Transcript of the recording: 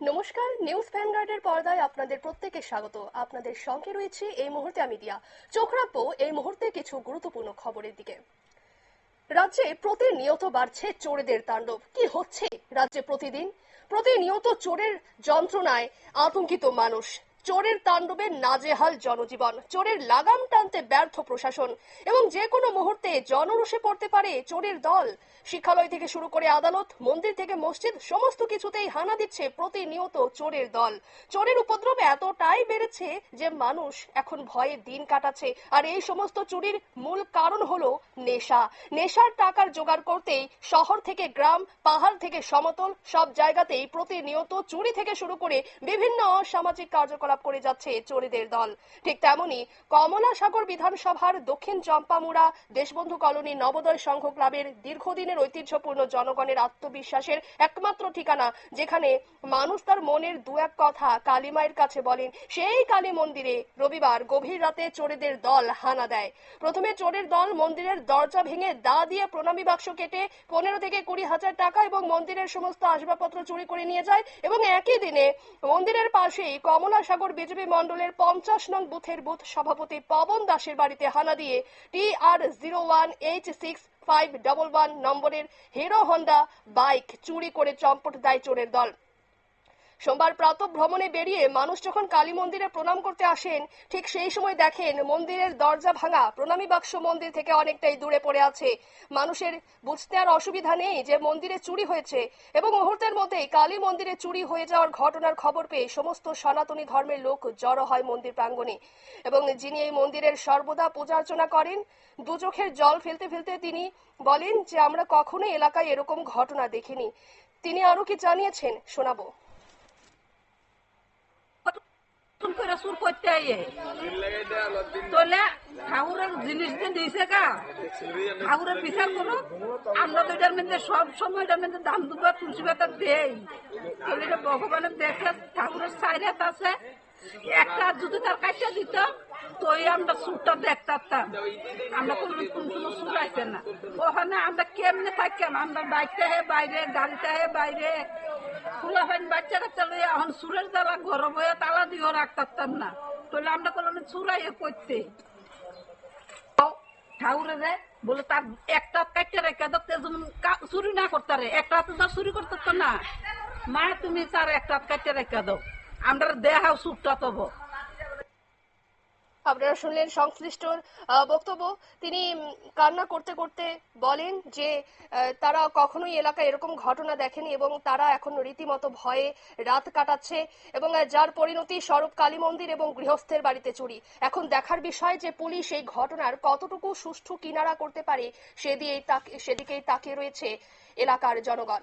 নমস্কার, নিউজ ভ্যানগার্ডের পর্দায় আপনাদের প্রত্যেকে স্বাগত। আপনাদের সঙ্গে রয়েছে এই মুহূর্তে আমি দিয়া। চোখ রাখব এই মুহূর্তে কিছু গুরুত্বপূর্ণ খবরের দিকে। রাজ্যে প্রতিনিয়ত বাড়ছে চোরেদের তাণ্ডব। কি হচ্ছে রাজ্যে প্রতিদিন? প্রতিনিয়ত চোরের যন্ত্রণায় আতঙ্কিত মানুষ। চোরের তাণ্ডবে নাজেহাল জনজীবন। চোরের লাগাম টানতে ব্যর্থ প্রশাসন। এবং যে কোনো মুহূর্তে জনরোষে পড়তে পারে চোরের দল। শিক্ষালয় থেকে শুরু করে আদালত, মন্দির থেকে মসজিদ, সমস্ত কিছুতেই হানা দিচ্ছে প্রতিনিয়ত চোরের দল। চোরের উপদ্রব এতটাই বেড়েছে যে মানুষ এখন ভয়ে দিন কাটাচ্ছে। আর এই সমস্ত চুরির মূল কারণ হলো নেশা। নেশার টাকার জোগাড় করতেই শহর থেকে গ্রাম, পাহাড় থেকে সমতল সব জায়গাতেই প্রতিনিয়ত চুরি থেকে শুরু করে বিভিন্ন অসামাজিক কার্যকলাপ করে যাচ্ছে চোরেদের দল। ঠিক তেমনি কমলা সাগর বিধানসভার দক্ষিণ চম্পামুড়া দেশবন্ধু কলোনি নবোদয় সংঘ ক্লাবের দীর্ঘদিনের ঐতিহ্যপূর্ণ জনগণের আত্মবিশ্বাসের একমাত্র ঠিকানা, যেখানে মানুষ তার মনের দু এক কথা কালীমায়ের কাছে বলেন, সেই কালী মন্দিরে রবিবার গভীর রাতে চোরেদের দল হানা দেয়। প্রথমে চোরের দল মন্দিরের দরজা ভেঙে দা দিয়ে প্রণামী বাক্স কেটে পনেরো থেকে কুড়ি হাজার টাকা এবং মন্দিরের সমস্ত আসবাবপত্র চুরি করে নিয়ে যায় এবং একই দিনে মন্দিরের পাশেই কমলা সাগর বিজেপি মন্ডলের পঞ্চাশ নং বুথের বুথ সভাপতি পবন দাসের বাড়িতে হানা দিয়ে T R zero one eight six five double one নম্বরের হিরো হন্ডা বাইক চুরি করে চম্পট দেয় চোরের দল। সোমবার প্রাত ভ্রমণে বেরিয়ে মানুষ যখন কালী মন্দিরে প্রণাম করতে আসেন, ঠিক সেই সময় দেখেন মন্দিরের দরজা ভাঙা প্রণামী বাক্স মন্দির থেকে অনেকটাই দূরে পড়ে আছে। মানুষের বুঝতে আর অসুবিধা নেই যে মন্দিরে চুরি হয়েছে এবং মুহূর্তের মধ্যেই কালী মন্দিরে চুরি হয়ে যাওয়ার ঘটনার খবর পেয়ে সমস্ত সনাতনী ধর্মের লোক জড়ো হয় মন্দির প্রাঙ্গণে এবং যিনি এই মন্দিরের সর্বদা পূজা অর্চনা করেন দু চোখের জল ফেলতে ফেলতে তিনি বলেন যে, আমরা কখনোই এলাকায় এরকম ঘটনা দেখিনি। তিনি আরও কি জানিয়েছেন শোনাবো। করে সুর করতে আইয়ে তোলে ঠাকুরের জিনিস দিয়ে দিয়েছে কা? ঠাকুরের বিচার করো আমরা তো এটার মধ্যে সব সময় এটার মধ্যে দাম দুবা তুলসী পাতা দেই। তাহলে ভগবানের দেখে ঠাকুরের সাইরাত আছে। একটা যদি তার কাছে দিত, তোই আমরা সুরটা দেখতাম আমরা কোনো কোন কোনো সুর আছে না। ওখানে আমরা কেমনে থাকতাম আমরা বাইকটা হে বাইরে গাড়িটা হে বাইরে। এখন সুরের গরম হয়ে তালা রাখতাম না। তাহলে আমরা কোনো চুরাইয়ে করতে ঠাউরে রে, বলে তার একটা কাটতে রেখে দেখতে চুরি না করতে রে একটা হাতে তার চুরি করতে না। মা, তুমি তার একটা কাটতে রেখে দাও। আমরা দেহাও সুপটা তবো আপনারা শুনলেন সংশ্লিষ্ট বক্তব্য। তিনি কান্না করতে করতে বলেন যে তারা কখনোই এলাকায় এরকম ঘটনা দেখেনি এবং তারা এখন রীতিমতো ভয়ে রাত কাটাচ্ছে এবং যার পরিণতি স্বরূপ কালী মন্দির এবং গৃহস্থের বাড়িতে চুরি। এখন দেখার বিষয় যে, পুলিশ এই ঘটনার কতটুকু সুষ্ঠু কিনারা করতে পারে সেদিকেই তাক- সেদিকেই তাকিয়ে রয়েছে এলাকার জনগণ।